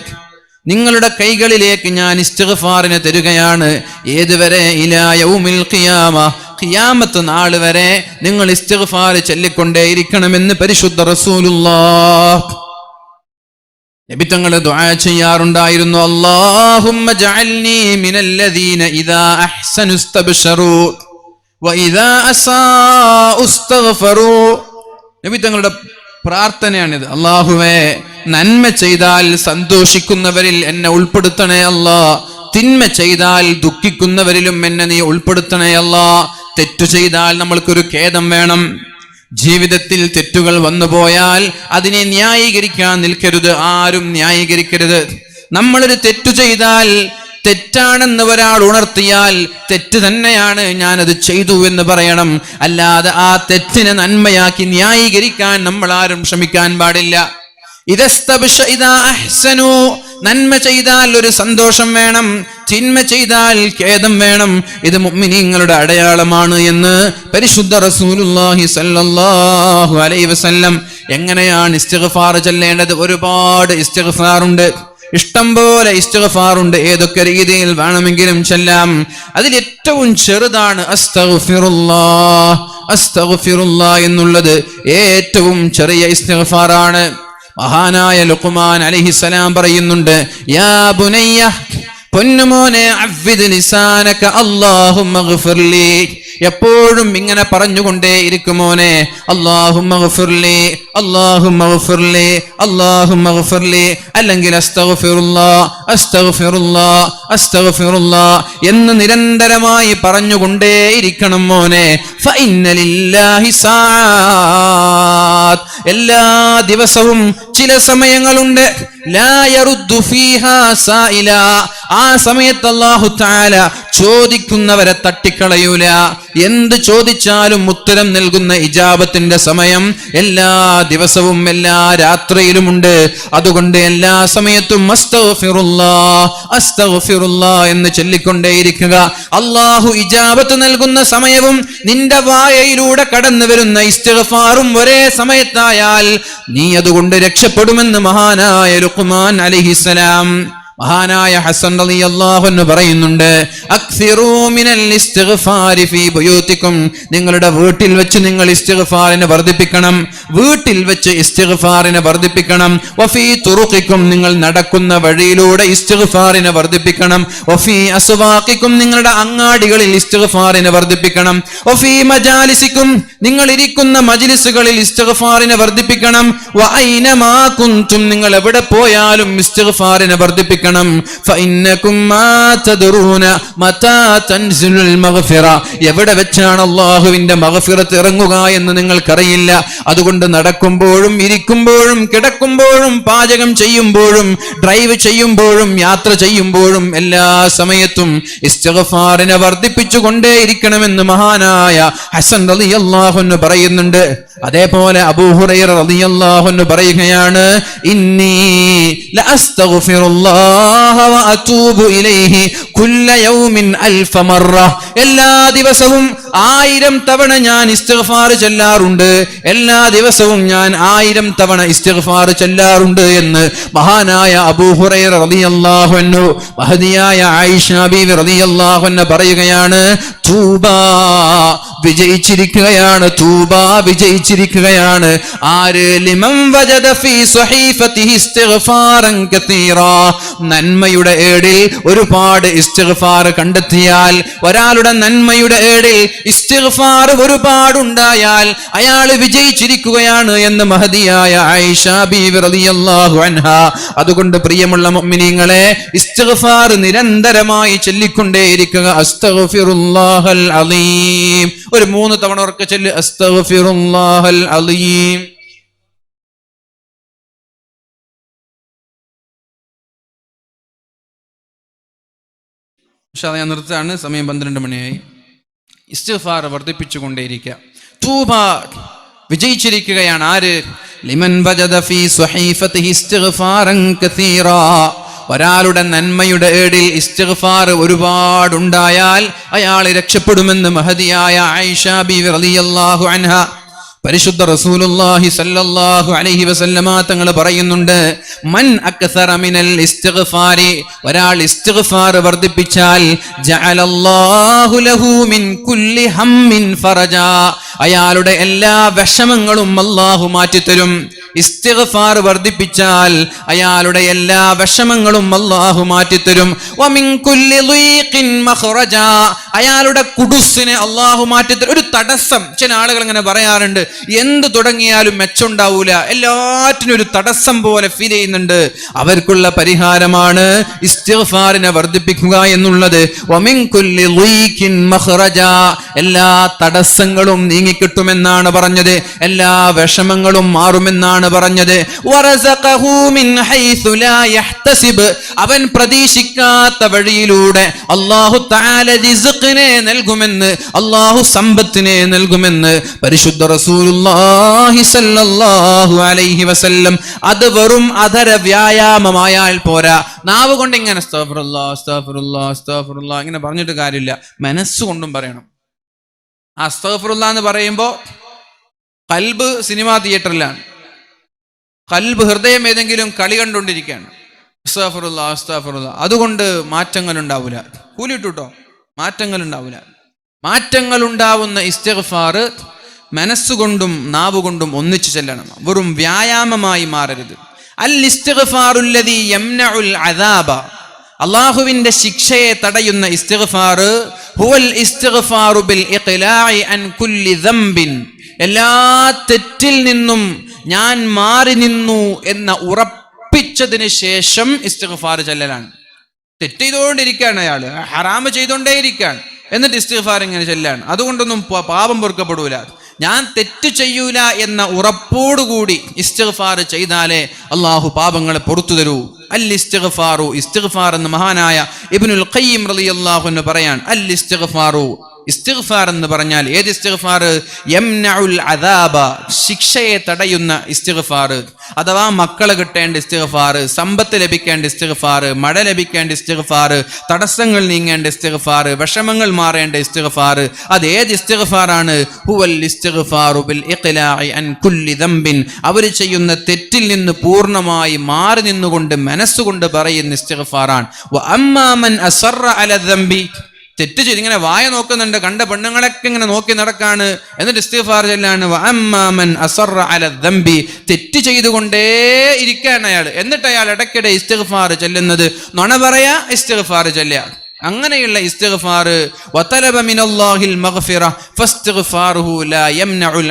നിങ്ങളുടെ കൈകളിലേക്ക് ഞാൻ ഇസ്തിഗ്ഫാറിനെ തരുകയാണ്. ഏതുവരെ? ഇലായവുമിൽ ഖിയാമ. ഖിയാമത്ത് നാൾ വരെ നിങ്ങൾ ഇസ്തിഗ്ഫാർ ചൊല്ലിക്കൊണ്ടേയിരിക്കണമെന്ന് പരിശുദ്ധ റസൂലുള്ളാഹ്. നബി തങ്ങൾ ദുആ ചെയ്യാറുണ്ടായിരുന്നു. അല്ലാഹുമ്മ ജഅൽനി മിനല്ലദീന ഇദാ അഹ്സനു വഇദാ അസാഉ നബി തങ്ങളുടെ പ്രാർത്ഥനയാണിത്. അള്ളാഹുവേ നന്മ ചെയ്താൽ സന്തോഷിക്കുന്നവരിൽ എന്നെ ഉൾപ്പെടുത്തണേ അല്ല. തിന്മ ചെയ്താൽ ദുഃഖിക്കുന്നവരിലും എന്നെ നീ ഉൾപ്പെടുത്തണേ അല്ല. തെറ്റു ചെയ്താൽ നമ്മൾക്കൊരു ഖേദം വേണം. ജീവിതത്തിൽ തെറ്റുകൾ വന്നുപോയാൽ അതിനെ ന്യായീകരിക്കാൻ നിൽക്കരുത്. ആരും ന്യായീകരിക്കരുത്. നമ്മളൊരു തെറ്റു ചെയ്താൽ തെറ്റാണെന്ന് ഒരാൾ ഉണർത്തിയാൽ തെറ്റ് തന്നെയാണ് ഞാനത് ചെയ്തു എന്ന് പറയണം. അല്ലാതെ ആ തെറ്റിനെ നന്മയാക്കി ന്യായീകരിക്കാൻ നമ്മൾ ആരും ശ്രമിക്കാൻ പാടില്ല. നന്മ ചെയ്താൽ ഒരു സന്തോഷം വേണം. തിന്മ ചെയ്താൽ ഖേദം വേണം. ഇത് മുഅ്മിനീങ്ങളുടെ അടയാളമാണ് എന്ന് പരിശുദ്ധ റസൂലുല്ലാഹി സല്ലല്ലാഹു അലൈഹി വസല്ലം എങ്ങനെയാണ് ഇസ്തിഗ്ഫാർ ചൊല്ലേണ്ടത്? ഒരുപാട് ഇസ്തിഗ്ഫാർ ഉണ്ട്. ഇഷ്ടം പോലെ ഇസ്തിഗ്ഫാർ ഉണ്ട്. ഏതൊക്കെ രീതിയിൽ വേണമെങ്കിലും ചെല്ലാം. അതിൽ ഏറ്റവും ചെറുതാണ് അസ്തഗ്ഫിറുല്ലാഹ്. അസ്തഗ്ഫിറുല്ലാഹ് എന്നുള്ളത് ഏറ്റവും ചെറിയ ഇസ്തിഗ്ഫാറാണ്. മഹാനായ ലുഖ്മാൻ അലൈഹിസ്സലാം പറയുന്നുണ്ട് യാ ബുനയ്യ ഗഫിർലി എപ്പോഴും ഇങ്ങനെ പറഞ്ഞുകൊണ്ടേ ഇരിക്കുമോനെ അല്ലാഹുമ്മ അല്ലെങ്കിൽ എന്ന് നിരന്തരമായി പറഞ്ഞുകൊണ്ടേയിരിക്കണം മോനെ. ഫഇന്ന ലില്ലാഹി എല്ലാ ദിവസവും ചില സമയങ്ങളുണ്ട്. ആ സമയത്ത് അല്ലാഹു തആല ചോദിക്കുന്നവരെ തട്ടിക്കളയൂല. എന്ത് ചോദിച്ചാലും ഉത്തരം നൽകുന്ന ഇജാബത്തിന്റെ സമയം എല്ലാ ദിവസവും എല്ലാ രാത്രിയിലും ഉണ്ട് അതുകൊണ്ട് എല്ലാ സമയത്തും എന്ന് ചൊല്ലിക്കൊണ്ടേയിരിക്കുക. അള്ളാഹു ഇജാബത്ത് നൽകുന്ന സമയവും നിന്റെ വായയിലൂടെ കടന്നു വരുന്ന ഇസ്തിഗ്ഫാറും ഒരേ സമയത്തായാൽ നീ അതുകൊണ്ട് രക്ഷപ്പെടുമെന്ന് മഹാനായ ലുഖ്മാൻ അലൈഹിസ്സലാം. മഹാനായ ഹസൻ അലി അൻഹു പറയുന്നുണ്ട് നിങ്ങളുടെ വീട്ടിൽ വെച്ച് നിങ്ങൾ ഇസ്തിഗ്ഫാറിനെ വർദ്ധിപ്പിക്കണം. വീട്ടിൽ വെച്ച് ഇസ്തിഗ്ഫാറിനെ വർദ്ധിപ്പിക്കണം. വഫി തുറുക്കിക്കും നിങ്ങൾ നടക്കുന്ന വഴിയിലൂടെ ഇസ്തിഗ്ഫാറിനെ വർദ്ധിപ്പിക്കണം. വഫി അസുവാക്കിക്കും നിങ്ങളുടെ അങ്ങാടികളിൽ ഇസ്തിഗ്ഫാറിനെ വർദ്ധിപ്പിക്കണം. വഫി മജാലിസിക്കും നിങ്ങൾ ഇരിക്കുന്ന മജ്ലിസുകളിൽ ഇസ്തിഗ്ഫാറിനെ വർദ്ധിപ്പിക്കണം. വഅൈനമാ കുന്തും നിങ്ങൾ എവിടെ പോയാലും ഇസ്തിഗ്ഫാറിനെ വർദ്ധിപ്പിക്കണം. മഗ്ഫിറ. എവിടെ വെച്ചാണ് അള്ളാഹുവിന്റെ മഹഫിറത്ത് ഇറങ്ങുക എന്ന് നിങ്ങൾക്കറിയില്ല. അതുകൊണ്ട് നടക്കുമ്പോഴും ഇരിക്കുമ്പോഴും കിടക്കുമ്പോഴും പാചകം ചെയ്യുമ്പോഴും ഡ്രൈവ് ചെയ്യുമ്പോഴും യാത്ര ചെയ്യുമ്പോഴും എല്ലാ സമയത്തും ഇസ്തിഗ്ഫാറിനെ വർദ്ധിപ്പിച്ചു കൊണ്ടേയിരിക്കണമെന്ന് മഹാനായ ഹസൻ റളിയല്ലാഹു അൻഹു പറയുന്നുണ്ട്. അതേപോലെ അബൂഹുറൈറ റളിയല്ലാഹു അൻഹു പറയുകയാണ് ഇന്നി എല്ലാ ദിവസവും ആയിരം തവണ ഞാൻ ഇസ്തിഗ്ഫാർ ചെല്ലാറുണ്ട്. എല്ലാ ദിവസവും ഞാൻ ആയിരം തവണ ഇസ്തിഗ്ഫാർ ചെല്ലാറുണ്ട് എന്ന് മഹാനായ അബൂഹുറൈറ റളിയല്ലാഹു അൻഹു മഹദിയായ ആയിഷ റളിയല്ലാഹു അൻഹ പറയുകയാണ് തൂബ വിജയിച്ചിരിക്കുകയാണ് തൂബ വിജയിച്ചിരിക്കുകയാണ്. വജദ നന്മയുടെ ഏടിൽ ഒരുപാട് ഇസ്തിഗ്ഫാർ കണ്ടെത്തിയാൽ ഒരാളുടെ നന്മയുടെ ഏടിൽ ഇസ്തിഗ്ഫാർ ഒരുപാട് ഉണ്ടായാൽ അയാൾ വിജയിച്ചിരിക്കുകയാണ് എന്ന് മഹതിയായ ആയിഷ റളിയല്ലാഹു അൻഹ. അതുകൊണ്ട് പ്രിയമുള്ള മുഅ്മിനീങ്ങളെ ഇസ്തിഗ്ഫാർ നിരന്തരമായി ചൊല്ലിക്കൊണ്ടേയിരിക്കുക. അസ്തഗ്ഫിറുല്ലാഹൽ ഒരു മൂന്ന് തവണ ഉറക്കെ ചൊല്ല് അലീം പക്ഷെ അത് ഞാൻ നിർത്താണ് സമയം പന്ത്രണ്ട് മണിയായി. ഇസ്തിഗ്ഫാർ വർദ്ധിപ്പിച്ചുകൊണ്ടേയിരിക്കുക. തൂബ വിജയിച്ചിരിക്കുകയാണ് ആര്? ലിമൻ ഫീ ഇസ്തിഗ്ഫാറൻ കസീറാ. ഒരാളുടെ നന്മയുടെ ഏടിൽ ഇസ്തിഗ്ഫാർ ഒരുപാടുണ്ടായാൽ അയാളെ രക്ഷപ്പെടുമെന്ന് മഹതിയായ ആയിഷ ബി അൻഹ പരിശുദ്ധ റസൂലുള്ളാഹി സല്ലല്ലാഹു അലൈഹി വസല്ലമ തങ്ങൾ പറയുന്നുണ്ട് മൻ അക്സറ മിനൽ ഇസ്തിഗ്ഫാരി ഒരാൾ ഇസ്തിഗ്ഫാർ വർദ്ധിപ്പിച്ചാൽ ജഅലല്ലാഹു ലഹു മിൻ കുല്ലി ഹമ്മിൻ ഫറജ അയാളുടെ എല്ലാ വിഷമങ്ങളും അല്ലാഹു മാറ്റിത്തരും. ഇസ്തിഗ്ഫാർ വർദ്ധിപ്പിച്ചാൽ അയാളുടെ എല്ലാ വിഷമങ്ങളും അള്ളാഹു മാറ്റിത്തരും. അയാളുടെ കുടുസിനെ അള്ളാഹു മാറ്റിത്തരും. ഒരു തടസ്സം. ചില ആളുകൾ ഇങ്ങനെ പറയാറുണ്ട് എന്ത് തുടങ്ങിയാലും മെച്ചുണ്ടാവൂല എല്ലാറ്റിനും ഒരു തടസ്സം പോലെ ഫീൽ ചെയ്യുന്നുണ്ട്. അവർക്കുള്ള പരിഹാരമാണ് ഇസ്തിഗ്ഫാറിനെ വർദ്ധിപ്പിക്കുക എന്നുള്ളത്. എല്ലാ തടസ്സങ്ങളും നീങ്ങിക്കിട്ടുമെന്നാണ് പറഞ്ഞത്. എല്ലാ വിഷമങ്ങളും മാറുമെന്നാണ് പറഞ്ഞത്. ലാ യഹ്തസിബ്. അവൻ പ്രതീക്ഷിക്കാത്ത വഴിയിലൂടെ അള്ളാഹു റിസ്ഖിനെ നൽകുമെന്ന് അല്ലാഹു സമ്പത്തിനെ നൽകുമെന്ന് പരിശുദ്ധ റസൂലുള്ളാഹി സ്വല്ലല്ലാഹു അലൈഹി വസല്ലം. അത് വെറും അധര വ്യായാമമായാൽ പോരാ. നാവ് കൊണ്ട് ഇങ്ങനെ ഇങ്ങനെ പറഞ്ഞിട്ട് കാര്യമില്ല. മനസ്സുകൊണ്ടും പറയണം. ആ അസ്തഗ്ഫിറുല്ലാ എന്ന് പറയുമ്പോൾ കൽബ് സിനിമാ തിയേറ്ററിലാണ്. കൽബ് ഹൃദയം ഏതെങ്കിലും കളി കണ്ടുകൊണ്ടിരിക്കുകയാണ്. അസ്താഫറുല്ല അസ്താഫറുല്ല അതുകൊണ്ട് മാറ്റങ്ങൾ ഉണ്ടാവില്ല കൂലിട്ടുട്ടോ? മാറ്റങ്ങൾ ഉണ്ടാവില്ല മാറ്റങ്ങൾ ഉണ്ടാവുന്ന ഇസ്തിഗ്ഫാർ മനസ്സുകൊണ്ടും നാവുകൊണ്ടും ഒന്നിച്ചു ചെല്ലണം. വെറും വ്യായാമമായി മാറരുത്. അൽ ഇസ്തിഗ്ഫാറുല്ലദി യംനഉൽ അദാബ. അള്ളാഹുവിന്റെ ശിക്ഷയെ തടയുന്ന ഇസ്തിഗ്ഫാർ ഹുവൽ ഇസ്തിഗ്ഫാറു ബിൽ അൻ കുല്ലി എല്ലാ തെറ്റിൽ നിന്നും ഞാൻ മാറി നിന്നു എന്ന ഉറപ്പിച്ചതിന് ശേഷം ഇസ്തിഗ്ഫാർ ചെല്ലലാണ്. തെറ്റ് ചെയ്തുകൊണ്ടിരിക്കുകയാണ് അയാൾ ഹറാമ് ചെയ്തുകൊണ്ടേയിരിക്കുകയാണ്. എന്നിട്ട് ഇസ്തിഗ്ഫാർ ഇങ്ങനെ ചെല്ലാണ്. അതുകൊണ്ടൊന്നും പാപം പൊറുക്കപ്പെടൂല. ഞാൻ തെറ്റ് ചെയ്യൂല എന്ന ഉറപ്പോടുകൂടി ഇസ്തിഗ്ഫാർ ചെയ്താലേ അള്ളാഹു പാപങ്ങളെ പുറത്തു തരൂ. അൽ ഇസ്തിഗ്ഫാറു ഇസ്തിഗ്ഫാർ എന്ന് മഹാനായ ഇബ്നുൽ ഖയ്യിം റളിയല്ലാഹു അൻഹു പറയാൻ അൽ ഇസ്തിഗ്ഫാറു ഇസ്തിഗ്ഫാർ എന്ന് പറഞ്ഞാൽ ഏത് ഇസ്തിഗ്ഫാർ? യംനഉൽ അദാബ ശിക്ഷയെ തടയുന്ന ഇസ്തിഗ്ഫാർ. അഥവാ മക്കളെ കിട്ടേണ്ട ഇസ്തിഗ്ഫാർ സമ്പത്ത് ലഭിക്കേണ്ട ഇസ്തിഗ്ഫാർ മഴ ലഭിക്കേണ്ട ഇസ്തിഗ്ഫാർ തടസ്സങ്ങൾ നീങ്ങേണ്ട ഇസ്തിഗ്ഫാർ വിഷമങ്ങൾ മാറേണ്ട ഇസ്തിഗ്ഫാർ. അത് ഏത് ഇസ്തിഗ്ഫാറാണ്? ഹുവൽ ഇസ്തിഗ്ഫാറു ബിൽ ഇഖ്ലാഇ അൻ കുല്ലി അവർ ചെയ്യുന്ന തെറ്റിൽ നിന്ന് പൂർണമായി മാറി നിന്നുകൊണ്ട് മനസ്സുകൊണ്ട് പറയുന്ന ഇസ്തിഗ്ഫാറാണ്. വ അമ്മാ മൻ അസറ അല തെറ്റ് ചെയ്ത് ഇങ്ങനെ വായ നോക്കുന്നുണ്ട് കണ്ട പെണ്ണുങ്ങളൊക്കെ ഇങ്ങനെ നോക്കി നടക്കാണ്. എന്നിട്ട് ഇസ്തിഗ്ഫാർ ചെല്ലാണ് വ അമ്മാ അസറ അല ദമ്പി തെറ്റ് ചെയ്തുകൊണ്ടേ ഇരിക്കുകയാണ് അയാൾ. എന്നിട്ട് അയാൾ ഇടയ്ക്കിടെ ഇസ്തിഗ്ഫാർ ചെല്ലുന്നത് നുണ പറയാ ഇസ്തിഗ്ഫാർ ചെല്ലുക. അങ്ങനെയുള്ള ഇസ്തിഗ്ഫാർ വതലബ മിനല്ലാഹിൽ മഗ്ഫിറ ലാ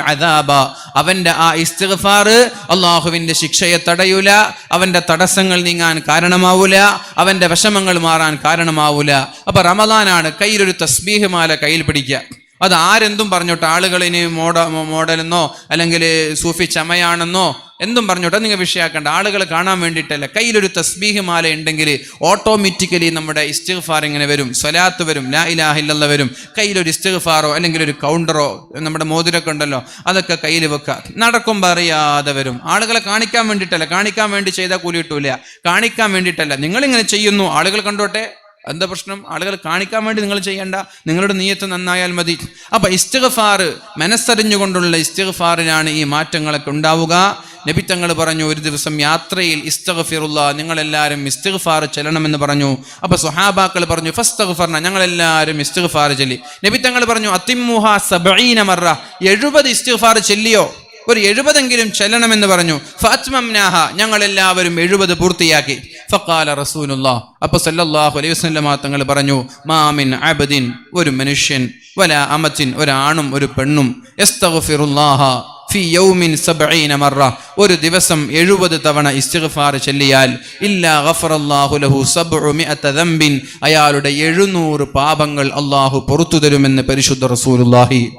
അദാബ. അവന്റെ ആ ഇസ്തിഗ്ഫാർ അള്ളാഹുവിന്റെ ശിക്ഷയെ തടയൂല അവന്റെ തടസ്സങ്ങൾ നീങ്ങാൻ കാരണമാവൂല അവന്റെ വിഷമങ്ങൾ മാറാൻ കാരണമാവൂല. അപ്പൊ റമദാനാണ് കയ്യിലൊരു തസ്ബീഹ് മാല കയ്യിൽ പിടിക്കുക. അത് ആരെന്തും പറഞ്ഞോട്ടെ? ആളുകൾ ഇനി മോഡ മോഡലെന്നോ അല്ലെങ്കിൽ സൂഫി ചമയാണെന്നോ എന്തും പറഞ്ഞോട്ടെ? നിങ്ങൾ വിഷയാക്കേണ്ട. ആളുകൾ കാണാൻ വേണ്ടിയിട്ടല്ല. കയ്യിലൊരു തസ്ബീഹ് മാല ഉണ്ടെങ്കിൽ ഓട്ടോമാറ്റിക്കലി നമ്മുടെ ഇസ്തിഗ്ഫാർ ഇങ്ങനെ വരും. സ്വലാത്ത് വരും. ലാ ഇലാഹ ഇല്ലല്ലാഹ് വരും. കയ്യിലൊരു ഇസ്തിഗ്ഫാറോ അല്ലെങ്കിൽ ഒരു കൗണ്ടറോ നമ്മുടെ മോതിരൊക്കെ ഉണ്ടല്ലോ അതൊക്കെ കയ്യിൽ വെക്കുക. നടക്കും പറയാതെ വരും. ആളുകളെ കാണിക്കാൻ വേണ്ടിയിട്ടല്ല. കാണിക്കാൻ വേണ്ടി ചെയ്താൽ കൂലി കിട്ടൂല. കാണിക്കാൻ വേണ്ടിയിട്ടല്ല. നിങ്ങളിങ്ങനെ ചെയ്യുന്നു. ആളുകൾ കണ്ടോട്ടെ? എന്താ പ്രശ്നം? ആളുകൾ കാണിക്കാൻ വേണ്ടി നിങ്ങൾ ചെയ്യേണ്ട. നിങ്ങളുടെ നീയത്ത് നന്നായാൽ മതി. അപ്പൊ ഇസ്തിഗ്ഫാർ മനസ്സറിഞ്ഞുകൊണ്ടുള്ള ഇസ്തിഗ്ഫാറിനാണ് ഈ മാറ്റങ്ങളൊക്കെ ഉണ്ടാവുക. നബി തങ്ങൾ പറഞ്ഞു ഒരു ദിവസം യാത്രയിൽ ഇസ്തഗ്ഫിറുള്ള നിങ്ങളെല്ലാവരും ഇസ്തിഗ്ഫാർ ചെല്ലണമെന്ന് പറഞ്ഞു. അപ്പൊ സുഹാബാക്കൾ പറഞ്ഞു ഫസ്തഗ്ഫർന ഞങ്ങളെല്ലാവരും ഇസ്തിഗ്ഫാർ ചെല്ലി. നബി തങ്ങൾ പറഞ്ഞു അത്തിമുഹ സബഈന മറ എഴുപത് ഇസ്തിഗ്ഫാർ ചെല്ലിയോ? ഒരു എഴുപതെങ്കിലും ചെല്ലണമെന്ന് പറഞ്ഞു. ഫാത്മംനാഹ ഞങ്ങളെല്ലാവരും എഴുപത് പൂർത്തിയാക്കി. ഫക്കാല റസൂലുള്ള. അപ്പൊ സല്ലല്ലാഹു അലൈഹി വസല്ലമ തങ്ങൾ പറഞ്ഞു മാമിൻ അബദിൻ. ഒരു മനുഷ്യൻ വല അമത്തിൻ ഒരാണും ഒരു പെണ്ണും. എസ്തഗ്ഫിറുല്ലാഹ ഫി യൗമിൻ സബഈന മറ. ഒരു ദിവസം എഴുപത് തവണ ഇസ്തിഗ്ഫാർ ചൊല്ലിയാൽ ഇല്ലാ ഗഫറല്ലാഹു ലഹു സബ്ഉ മിഅത ദംബിൻ. അയാളുടെ എഴുന്നൂറ് പാപങ്ങൾ അള്ളാഹു പുറത്തു തരുമെന്ന് പരിശുദ്ധ റസൂലുള്ളാഹി.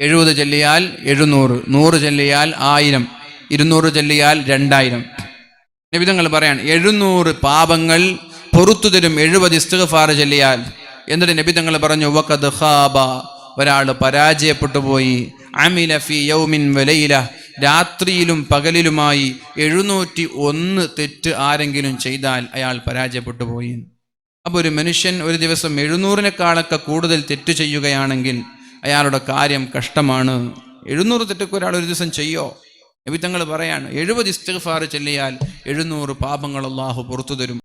എഴുപത് ചൊല്ലിയാൽ എഴുന്നൂറ് നൂറ് ചൊല്ലിയാൽ ആയിരം ഇരുന്നൂറ് ചൊല്ലിയാൽ രണ്ടായിരം. നിബിധങ്ങൾ പറയാണ് എഴുന്നൂറ് പാപങ്ങൾ പൊറത്തു തരും എഴുപത് ഇസ്തിഗ്ഫാർ ചൊല്ലിയാൽ. എന്നിട്ട് നബിതങ്ങൾ പറഞ്ഞു വക്കത് ഹാബ ഒരാൾ പരാജയപ്പെട്ടു പോയി. അമില ഫി യൗമിൻ വലയില രാത്രിയിലും പകലിലുമായി എഴുന്നൂറ്റി ഒന്ന് തെറ്റ് ആരെങ്കിലും ചെയ്താൽ അയാൾ പരാജയപ്പെട്ടു പോയി. അപ്പോൾ ഒരു മനുഷ്യൻ ഒരു ദിവസം എഴുന്നൂറിനേക്കാളൊക്കെ കൂടുതൽ തെറ്റ് ചെയ്യുകയാണെങ്കിൽ അയാളുടെ കാര്യം കഷ്ടമാണ്. എഴുന്നൂറ് തെറ്റൊക്കെ ഒരാൾ ഒരു ദിവസം ചെയ്യോ? നബി തങ്ങൾ പറയാണ് എഴുപത് ഇസ്തിഗ്ഫാർ ചെല്ലിയാൽ എഴുന്നൂറ് പാപങ്ങൾ അള്ളാഹു പുറത്തു തരും.